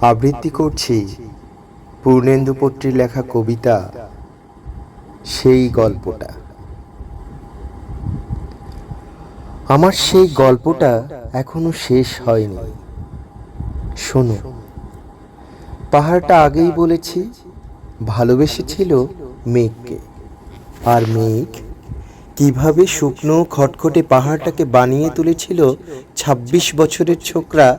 আবৃত্তি করছি। পূর্ণেন্দু লেখা কবিতা, সেই গল্পটা। আমার সেই গল্পটা এখনও শেষ হয়নি। শোনো, পাহাড়টা আগেই বলেছি, ভালোবেসেছিল মেঘকে। আর মেঘ কীভাবে শুকনো খটখটে পাহাড়টাকে বানিয়ে তুলেছিল ২৬ বছরের ছোকরা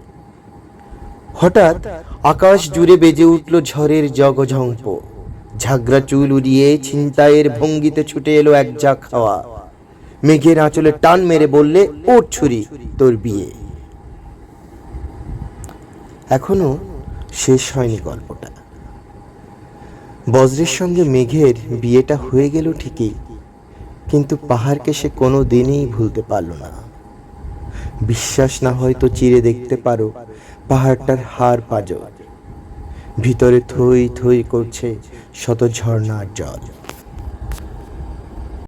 হঠাৎ আকাশ জুড়ে বেজে উঠল ঝড়ের জগঝম্প। ঝাগরা চুল উড়িয়ে ছিনতাইয়ের ভঙ্গিতে ছুটে এলো এক যা খাওয়া মেঘের আঁচলে টান মেরে বললে ওর ছুরি, তোর বিয়ে। এখনও শেষ হয়নি গল্পটা। বজ্রের সঙ্গে মেঘের বিয়েটা হয়ে গেল ঠিকই, কিন্তু পাহাড়কে সে কোনো দিনই ভুলতে পারল না। বিশ্বাস না হয়তো চিরে দেখতে পারো পাহাড়টার হার পাজর। ভিতরে থই থই করছে শত ঝর্ণার জল।